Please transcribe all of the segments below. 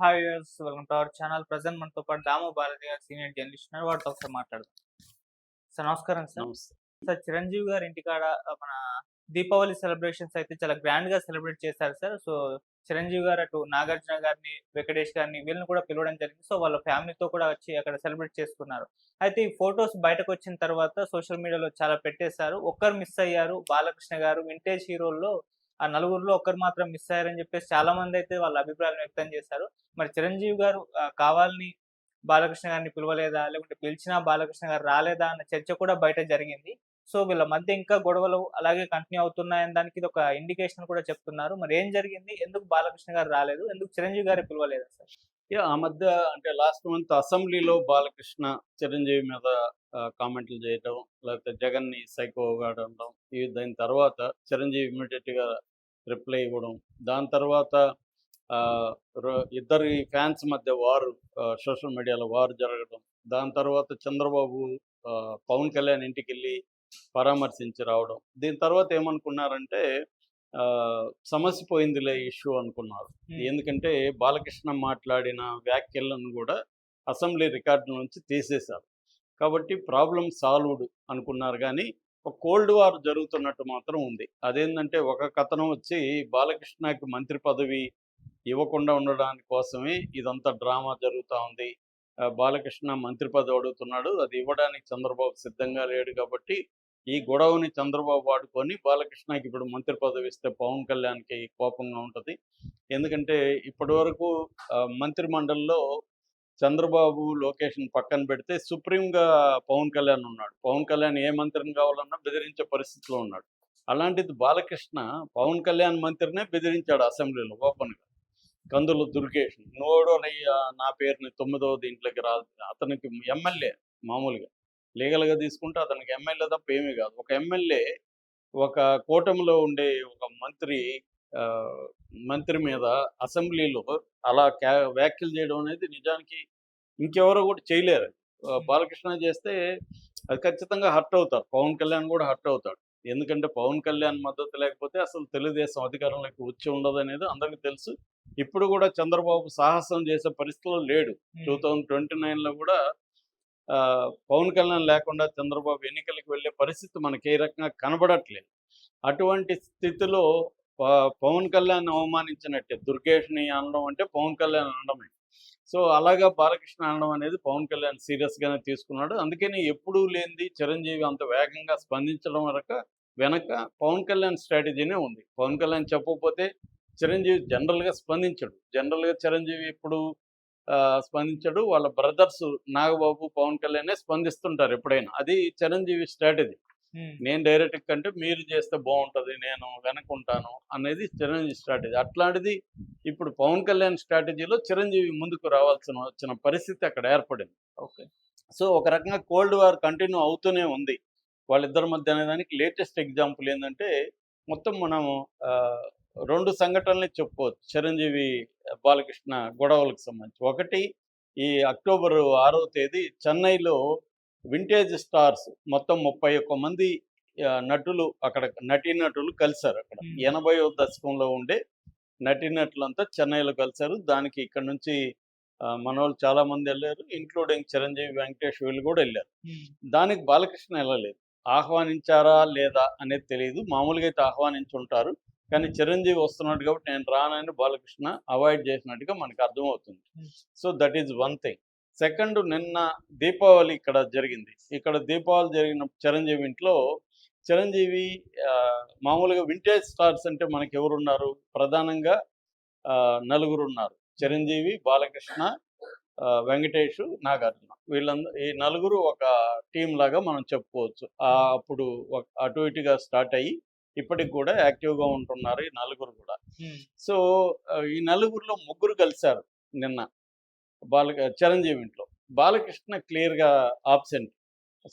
Hi viewers welcome to our channel. Present మనతో పాటు దాము భారతి గారు సీనియర్ జర్నలిస్ట్ ఉన్నారు. వాటితో ఒకసారి మాట్లాడదాం. సార్ నమస్కారం సార్. సార్ చిరంజీవి గారి ఇంటికాడ మన దీపావళి సెలబ్రేషన్స్ అయితే చాలా గ్రాండ్గా సెలబ్రేట్ చేశారు సార్. సో చిరంజీవి గారు అటు నాగార్జున గారిని వెంకటేష్ గారిని వీళ్ళని కూడా పిలవడం జరిగింది. సో వాళ్ళ ఫ్యామిలీతో కూడా వచ్చి అక్కడ సెలబ్రేట్ చేసుకున్నారు. అయితే ఈ ఫొటోస్ బయటకు వచ్చిన తర్వాత సోషల్ మీడియాలో చాలా పెట్టేశారు. ఒక్కరు మిస్ అయ్యారు. బాలకృష్ణ గారు వింటేజ్ హీరోల్లో ఆ నలుగురిలో ఒక్కరు మాత్రం మిస్ అయ్యారని చెప్పేసి చాలా మంది అయితే వాళ్ళ అభిప్రాయం వ్యక్తం చేశారు. మరి చిరంజీవి గారు కావాలని బాలకృష్ణ గారిని పిలవలేదా? లేకుంటే పిలిచినా బాలకృష్ణ గారు రాలేదా? అన్న చర్చ కూడా బయట జరిగింది. సో వీళ్ళ మధ్య ఇంకా గొడవలు అలాగే కంటిన్యూ అవుతున్నాయని దానికి ఇది ఒక ఇండికేషన్ కూడా చెప్తున్నారు. మరి ఏం జరిగింది? ఎందుకు బాలకృష్ణ గారు రాలేదు? ఎందుకు చిరంజీవి గారు పిలవలేదా సార్? యా, ఆ మధ్య అంటే లాస్ట్ మంత్ అసెంబ్లీలో బాలకృష్ణ చిరంజీవి మీద కామెంట్లు చేయడం లేకపోతే జగన్ని సైకో అనడం ఇవి దాని తర్వాత చిరంజీవి ఇమ్మీడియట్గా రిప్లై ఇవ్వడం. దాని తర్వాత ఇద్దరి ఫ్యాన్స్ మధ్య వారు సోషల్ మీడియాలో వారు జరగడం. దాని తర్వాత చంద్రబాబు పవన్ కళ్యాణ్ ఇంటికి వెళ్ళి పరామర్శించి రావడం. దీని తర్వాత ఏమనుకున్నారంటే ఆ, సమస్య పోయిందిలే ఇష్యూ అనుకున్నారు. ఎందుకంటే బాలకృష్ణ మాట్లాడిన వ్యాఖ్యలను కూడా అసెంబ్లీ రికార్డు నుంచి తీసేశారు. కాబట్టి ప్రాబ్లం సాల్వ్డ్ అనుకున్నారు కానీ ఒక కోల్డ్ వార్ జరుగుతున్నట్టు మాత్రం ఉంది. అదేంటంటే ఒక కథనం వచ్చి బాలకృష్ణకి మంత్రి పదవి ఇవ్వకుండా ఉండడానికి కోసమే ఇదంతా డ్రామా జరుగుతూ ఉంది. బాలకృష్ణ మంత్రి పదవి అడుగుతున్నాడు. అది ఇవ్వడానికి చంద్రబాబు సిద్ధంగా లేడు కాబట్టి ఈ గొడవని చంద్రబాబు వాడుకొని బాలకృష్ణకి ఇప్పుడు మంత్రి పదవి ఇస్తే పవన్ కళ్యాణ్కి కోపంగా ఉంటుంది. ఎందుకంటే ఇప్పటి వరకు మంత్రి మండలిలో చంద్రబాబు లొకేషన్ పక్కన పెడితే సుప్రీంగా పవన్ కళ్యాణ్ ఉన్నాడు. పవన్ కళ్యాణ్ ఏ మంత్రిని కావాలన్నా బెదిరించే పరిస్థితిలో ఉన్నాడు. అలాంటిది బాలకృష్ణ పవన్ కళ్యాణ్ మంత్రినే బెదిరించాడు అసెంబ్లీలో ఓపెన్గా. కందులు దుర్గేష్ నోడోనయ్యా నా పేరుని తొమ్మిదవ దీంట్లోకి రా అతనికి ఎమ్మెల్యే మామూలుగా. లీగల్గా తీసుకుంటే అతనికి ఎమ్మెల్యే తప్ప ఏమీ కాదు. ఒక ఎమ్మెల్యే ఒక కూటమిలో ఉండే ఒక మంత్రి మంత్రి మీద అసెంబ్లీలో అలా క్యా- వ్యాఖ్యలు చేయడం అనేది నిజానికి ఇంకెవరో కూడా చేయలేరు. బాలకృష్ణ చేస్తే అది ఖచ్చితంగా హర్ట్ అవుతారు. పవన్ కళ్యాణ్ కూడా హర్ట్ అవుతాడు. ఎందుకంటే పవన్ కళ్యాణ్ మద్దతు లేకపోతే అసలు తెలుగుదేశం అధికారంలోకి వచ్చి ఉండదు అనేది అందరికీ తెలుసు. ఇప్పుడు కూడా చంద్రబాబు సాహసం చేసే పరిస్థితిలో లేడు. టూ థౌజండ్ ట్వంటీ నైన్లో కూడా పవన్ కళ్యాణ్ లేకుండా చంద్రబాబు ఎన్నికలకు వెళ్ళే పరిస్థితి మనకి ఏ రకంగా కనబడట్లేదు. అటువంటి స్థితిలో పవన్ కళ్యాణ్ అవమానించినట్టే. దుర్గేష్ని అనడం అంటే పవన్ కళ్యాణ్ అనడమే. సో అలాగా బాలకృష్ణ అనడం అనేది పవన్ కళ్యాణ్ సీరియస్గానే తీసుకున్నాడు. అందుకని ఎప్పుడూ లేనిది చిరంజీవి అంత వేగంగా స్పందించడం వరకు వెనక పవన్ కళ్యాణ్ స్ట్రాటజీనే ఉంది. పవన్ కళ్యాణ్ చెప్పకపోతే చిరంజీవి జనరల్గా స్పందించడు. జనరల్గా చిరంజీవి ఎప్పుడు ఆ, స్పందించడు. వాళ్ళ బ్రదర్స్ నాగబాబు పవన్ కళ్యాణే స్పందిస్తుంటారు ఎప్పుడైనా. అది చిరంజీవి స్ట్రాటజీ. నేను డైరెక్ట్ కంటే మీరు చేస్తే బాగుంటుంది నేను వెనకుంటాను అనేది చిరంజీవి స్ట్రాటజీ. అట్లాంటిది ఇప్పుడు పవన్ కళ్యాణ్ స్ట్రాటజీలో చిరంజీవి ముందుకు రావాల్సిన వచ్చిన పరిస్థితి అక్కడ ఏర్పడింది. ఓకే. సో ఒక రకంగా కోల్డ్ వార్ కంటిన్యూ అవుతూనే ఉంది. వాళ్ళిద్దరి మధ్య అనేదానికి లేటెస్ట్ ఎగ్జాంపుల్ ఏంటంటే మొత్తం మనం ఆ, రెండు సంఘటనలే చెప్పుకోవచ్చు. చిరంజీవి బాలకృష్ణ గొడవలకు సంబంధించి. ఒకటి ఈ అక్టోబర్ ఆరవ తేదీ చెన్నైలో వింటేజ్ స్టార్స్ మొత్తం ముప్పై ఒక్క మంది నటులు అక్కడ నటీనటులు కలిశారు అక్కడ. ఎనభై దశకంలో ఉండే నటీనటులంతా చెన్నైలో కలిశారు. దానికి ఇక్కడ నుంచి మన వాళ్ళు చాలా మంది వెళ్ళారు ఇంక్లూడింగ్ చిరంజీవి వెంకటేష్ వీళ్ళు కూడా వెళ్ళారు. దానికి బాలకృష్ణ వెళ్ళలేదు. ఆహ్వానించారా లేదా అనేది తెలియదు మామూలుగా అయితే ఆహ్వానించి ఉంటారు కానీ చిరంజీవి వస్తున్నాడు కాబట్టి నేను రానని బాలకృష్ణ అవాయిడ్ చేసినట్టుగా మనకు అర్థమవుతుంది. So that is one thing. Second నిన్న దీపావళి ఇక్కడ జరిగింది. ఇక్కడ దీపావళి జరిగిన చిరంజీవి ఇంట్లో చిరంజీవి మామూలుగా వింటేజ్ స్టార్స్ అంటే మనకి ఎవరున్నారు? ప్రధానంగా నలుగురు ఉన్నారు. చిరంజీవి బాలకృష్ణ వెంకటేష్ నాగార్జున. వీళ్ళందరూ ఈ నలుగురు ఒక టీం లాగా మనం చెప్పుకోవచ్చు. అప్పుడు ఒక- అటు ఇటుగా స్టార్ట్ అయ్యి ఇప్పటికి కూడా యాక్టివ్గా ఉంటున్నారు ఈ నలుగురు కూడా. సో ఈ నలుగురిలో ముగ్గురు కలిశారు నిన్న. బాల చిరంజీవి ఇంట్లో. బాలకృష్ణ క్లియర్గా ఆబ్సెంట్.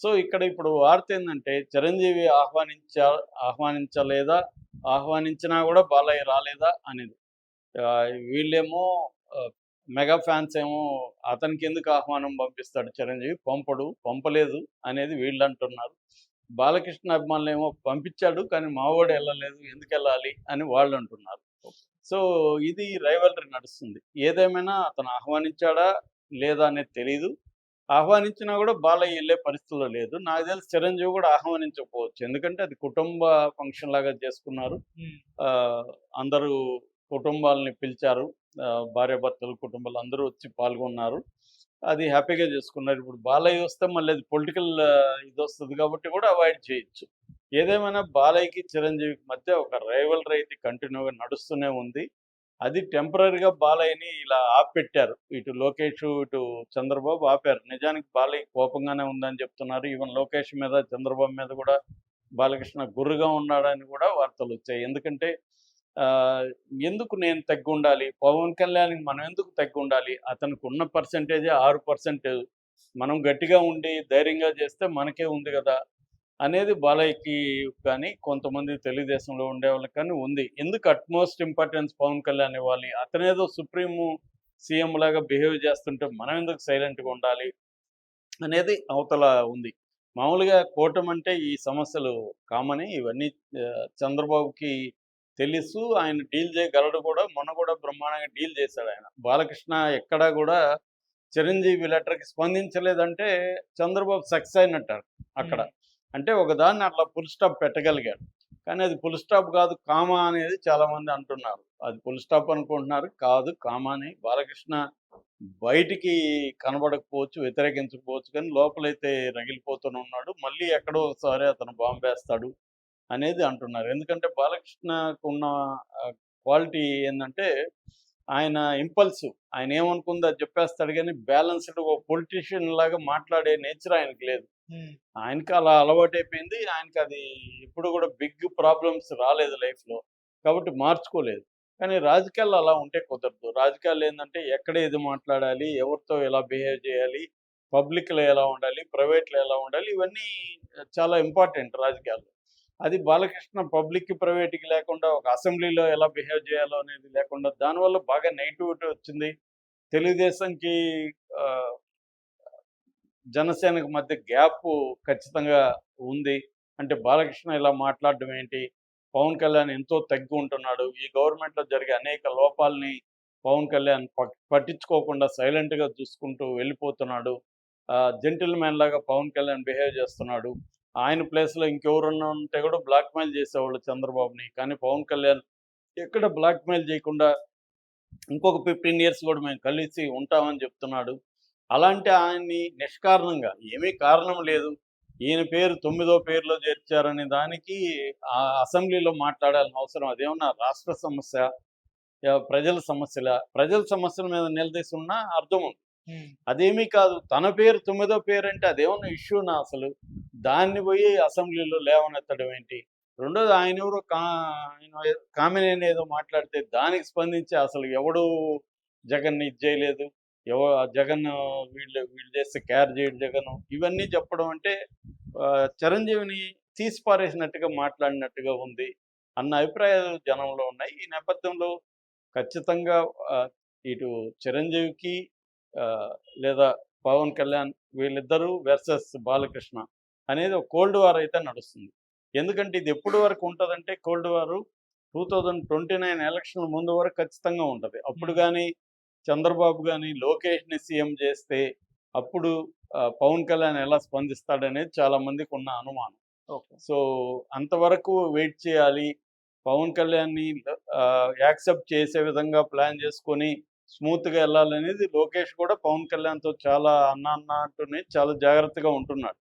సో ఇక్కడ ఇప్పుడు వార్త ఏంటంటే చిరంజీవి ఆహ్వానించ ఆహ్వానించలేదా? ఆహ్వానించినా కూడా బాలయ్య రాలేదా అనేది. వీళ్ళేమో మెగా ఫ్యాన్స్ ఏమో అతనికి ఎందుకు ఆహ్వానం పంపిస్తాడు చిరంజీవి? పంపడు పంపలేదు అనేది వీళ్ళు అంటున్నారు. బాలకృష్ణ అభిమానులు ఏమో పంపించాడు కానీ మావాడు వెళ్ళలేదు ఎందుకు వెళ్ళాలి అని వాళ్ళు అంటున్నారు. సో ఇది రైవలరీ నడుస్తుంది. ఏదేమైనా అతను ఆహ్వానించాడా లేదా అనేది తెలియదు ఆహ్వానించినా కూడా బాలయ్య వెళ్ళే పరిస్థితిలో లేదు. నాకు తెలిసి చిరంజీవి కూడా ఆహ్వానించకపోవచ్చు. ఎందుకంటే అది కుటుంబ ఫంక్షన్ లాగా చేసుకున్నారు. అందరూ కుటుంబాలని పిలిచారు. భార్యాభర్తలు కుటుంబాలు అందరూ వచ్చి పాల్గొన్నారు. అది హ్యాపీగా చేసుకున్నారు. ఇప్పుడు బాలయ్య వస్తే మళ్ళీ అది పొలిటికల్ ఇది వస్తుంది కాబట్టి కూడా అవాయిడ్ చేయొచ్చు. ఏదేమైనా బాలయ్యకి చిరంజీవికి మధ్య ఒక రైవల్ రైతు కంటిన్యూగా నడుస్తూనే ఉంది. అది టెంపరీగా బాలయ్యని ఇలా ఆపెట్టారు ఇటు లోకేష్ ఇటు చంద్రబాబు ఆపారు. నిజానికి బాలయ్య కోపంగానే ఉందని చెప్తున్నారు. ఈవెన్ లోకేష్ మీద చంద్రబాబు మీద కూడా బాలకృష్ణ గుర్రుగా ఉన్నాడని కూడా వార్తలు వచ్చాయి. ఎందుకంటే ఆ, ఎందుకు నేను తగ్గి ఉండాలి? పవన్ కళ్యాణ్కి మనం ఎందుకు తగ్గి ఉండాలి? అతనికి ఉన్న పర్సంటేజే ఆరు పర్సెంటేజ్ మనం గట్టిగా ఉండి ధైర్యంగా చేస్తే మనకే ఉంది కదా. అనేది బాలయ్యకి కానీ కొంతమంది తెలుగుదేశంలో ఉండే వాళ్ళకి కానీ ఉంది. ఎందుకు అట్మోస్ట్ ఇంపార్టెన్స్ పవన్ కళ్యాణ్ ఇవ్వాలి? అతనేదో సుప్రీము సీఎం లాగా బిహేవ్ చేస్తుంటే మనం ఎందుకు సైలెంట్గా ఉండాలి? అనేది అవతల ఉంది. మామూలుగా కూటమి అంటే ఈ సమస్యలు కామని ఇవన్నీ చంద్రబాబుకి తెలుసు. ఆయన డీల్ చేయగలడు కూడా. మొన్న కూడా బ్రహ్మాండంగా డీల్ చేశాడు ఆయన. బాలకృష్ణ ఎక్కడా కూడా చిరంజీవి లెటర్కి స్పందించలేదంటే చంద్రబాబు సక్సెస్ అయినట్టారు అక్కడ. అంటే ఒకదాన్ని అట్లా ఫుల్ స్టాప్ పెట్టగలిగాడు. కానీ అది ఫుల్ స్టాప్ కాదు కామా అనేది చాలా మంది అంటున్నారు. అది ఫుల్ స్టాప్ అనుకుంటున్నారు. కాదు కామా అని బాలకృష్ణ బయటికి కనబడకపోవచ్చు వ్యతిరేకించకపోవచ్చు కానీ లోపలైతే రగిలిపోతూనే ఉన్నాడు. మళ్ళీ ఎక్కడో ఒకసారి అతను బాంబేస్తాడు అనేది అంటున్నారు. ఎందుకంటే బాలకృష్ణకు ఉన్న క్వాలిటీ ఏంటంటే ఆయన ఇంపల్సివ్ ఆయన ఏమనుకుందో అది చెప్పేస్తాడు కానీ బ్యాలెన్స్డ్ ఒక పొలిటీషియన్ లాగా మాట్లాడే నేచర్ ఆయనకి లేదు. ఆయనకి అలా అలవాటైపోయింది. ఆయనకి అది ఎప్పుడు కూడా బిగ్ ప్రాబ్లమ్స్ రాలేదు లైఫ్లో. కాబట్టి మార్చుకోలేదు. కానీ రాజకీయాలు అలా ఉంటే కుదరదు. రాజకీయాలు ఏంటంటే ఎక్కడ ఏది మాట్లాడాలి ఎవరితో ఎలా బిహేవ్ చేయాలి పబ్లిక్లో ఎలా ఉండాలి ప్రైవేట్లో ఎలా ఉండాలి ఇవన్నీ చాలా ఇంపార్టెంట్ రాజకీయాలు అది బాలకృష్ణ పబ్లిక్కి ప్రైవేట్కి లేకుండా ఒక అసెంబ్లీలో ఎలా బిహేవ్ చేయాలో అనేది లేకుండా దానివల్ల బాగా నెగిటివిటీ వచ్చింది. తెలుగుదేశంకి జనసేనకు మధ్య గ్యాప్ ఖచ్చితంగా ఉంది. అంటే బాలకృష్ణ ఇలా మాట్లాడడం ఏంటి? పవన్ కళ్యాణ్ ఎంతో తగ్గి ఉంటున్నాడు. ఈ గవర్నమెంట్లో జరిగే అనేక లోపాలని పవన్ కళ్యాణ్ పట్టించుకోకుండా సైలెంట్గా చూసుకుంటూ వెళ్ళిపోతున్నాడు. జెంటిల్ మ్యాన్ లాగా పవన్ కళ్యాణ్ బిహేవ్ చేస్తున్నాడు. ఆయన ప్లేస్లో ఇంకెవరన్నా ఉంటే కూడా బ్లాక్మెయిల్ చేసేవాళ్ళు చంద్రబాబుని. కానీ పవన్ కళ్యాణ్ ఎక్కడ బ్లాక్మెయిల్ చేయకుండా ఇంకొక ఫిఫ్టీన్ ఇయర్స్ కూడా మేము కలిసి ఉంటామని చెప్తున్నాడు. అలాంటి ఆయన్ని నిష్కారణంగా ఏమీ కారణం లేదు. ఈయన పేరు తొమ్మిదో పేరులో చేర్చారనే దానికి ఆ అసెంబ్లీలో మాట్లాడాల్సిన అవసరం. అదేమన్నా రాష్ట్ర సమస్య ప్రజల సమస్యల? ప్రజల సమస్యల మీద నిలదీసి ఉన్న అర్థం ఉంది. అదేమీ కాదు. తన పేరు తొమ్మిదో పేరు అంటే అదేమన్నా ఇష్యూనా అసలు? దాన్ని పోయి అసెంబ్లీలో లేవనెత్తడం ఏంటి? రెండోది ఆయన ఎవరో కా ఆయన కామినేని ఏదో మాట్లాడితే దానికి స్పందించి అసలు ఎవడు జగన్ ఇది చేయలేదు. ఎవ జగన్ వీళ్ళు వీళ్ళు చేస్తే కేర్ చేయడు జగన్. ఇవన్నీ చెప్పడం అంటే చిరంజీవిని తీసి పారేసినట్టుగా మాట్లాడినట్టుగా ఉంది అన్న అభిప్రాయాలు జనంలో ఉన్నాయి. ఈ నేపథ్యంలో ఖచ్చితంగా ఇటు చిరంజీవికి లేదా పవన్ కళ్యాణ్ వీళ్ళిద్దరూ వెర్సెస్ బాలకృష్ణ అనేది ఒక కోల్డ్ వార్ అయితే నడుస్తుంది. ఎందుకంటే ఇది ఎప్పుడు వరకు ఉంటుందంటే కోల్డ్ వారు two thousand twenty nine election ముందు వరకు ఖచ్చితంగా ఉంటుంది. అప్పుడు కానీ చంద్రబాబు కానీ లోకేష్ని సీఎం చేస్తే అప్పుడు పవన్ కళ్యాణ్ ఎలా స్పందిస్తాడనేది చాలా మందికి ఉన్న అనుమానం. సో అంతవరకు వెయిట్ చేయాలి. పవన్ కళ్యాణ్ని యాక్సెప్ట్ చేసే విధంగా ప్లాన్ చేసుకొని స్మూత్గా వెళ్ళాలనేది లోకేష్ కూడా పవన్ కళ్యాణ్తో చాలా అన్న అన్న అంటూనే చాలా జాగ్రత్తగా ఉంటున్నాడు.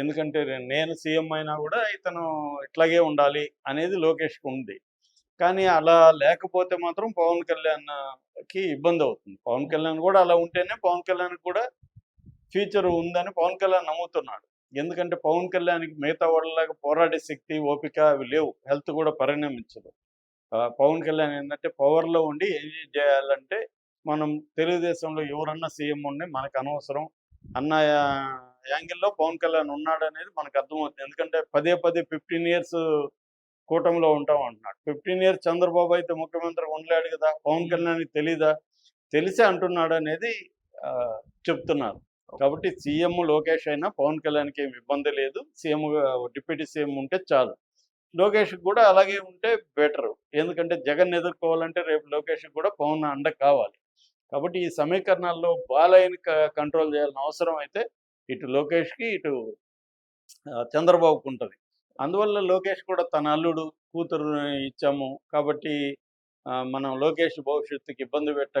ఎందుకంటే నేను సీఎం అయినా కూడా ఇతను ఇట్లాగే ఉండాలి అనేది లోకేష్కి ఉంది. కానీ అలా లేకపోతే మాత్రం పవన్ కళ్యాణ్కి ఇబ్బంది అవుతుంది. పవన్ కళ్యాణ్ కూడా అలా ఉంటేనే పవన్ కళ్యాణ్ కూడా ఫ్యూచర్ ఉందని పవన్ కళ్యాణ్ నమ్ముతున్నాడు. ఎందుకంటే పవన్ కళ్యాణ్కి మిగతా వాళ్ళలాగా పోరాడే శక్తి ఓపిక అవి లేవు. హెల్త్ కూడా పరిణమించదు. పవన్ కళ్యాణ్ ఏంటంటే పవర్లో ఉండి ఏం చేయాలంటే మనం తెలుగుదేశంలో ఎవరన్నా సీఎం ఉండి మనకు అనవసరం అన్న యాంగిల్లో పవన్ కళ్యాణ్ ఉన్నాడు అనేది మనకు అర్థమవుతుంది. ఎందుకంటే పదే పదే ఫిఫ్టీన్ ఇయర్స్ కూటమిలో ఉంటాం అంటున్నాడు. ఫిఫ్టీన్ ఇయర్స్ చంద్రబాబు అయితే ముఖ్యమంత్రి ఉండలేడు కదా పవన్ hmm. కళ్యాణ్ తెలీదా? తెలిసే అంటున్నాడు అనేది చెప్తున్నారు. కాబట్టి సీఎం లోకేష్ అయినా పవన్ కళ్యాణ్కి ఏమి ఇబ్బంది లేదు. సీఎం డిప్యూటీ సీఎం ఉంటే చాలు. లోకేష్ కూడా అలాగే ఉంటే బెటర్. ఎందుకంటే జగన్ ఎదుర్కోవాలంటే రేపు లోకేష్ కూడా పవన్ అండ కావాలి. కాబట్టి ఈ సమీకరణాల్లో బాలయ్య కంట్రోల్ చేయాల్సిన అవసరం అయితే ఇటు లోకేష్కి ఇటు చంద్రబాబుకు ఉంటుంది. అందువల్ల లోకేష్ కూడా తన అల్లుడు కూతురు ఇచ్చాము. కాబట్టి మనం లోకేష్ భవిష్యత్తుకి ఇబ్బంది పెట్ట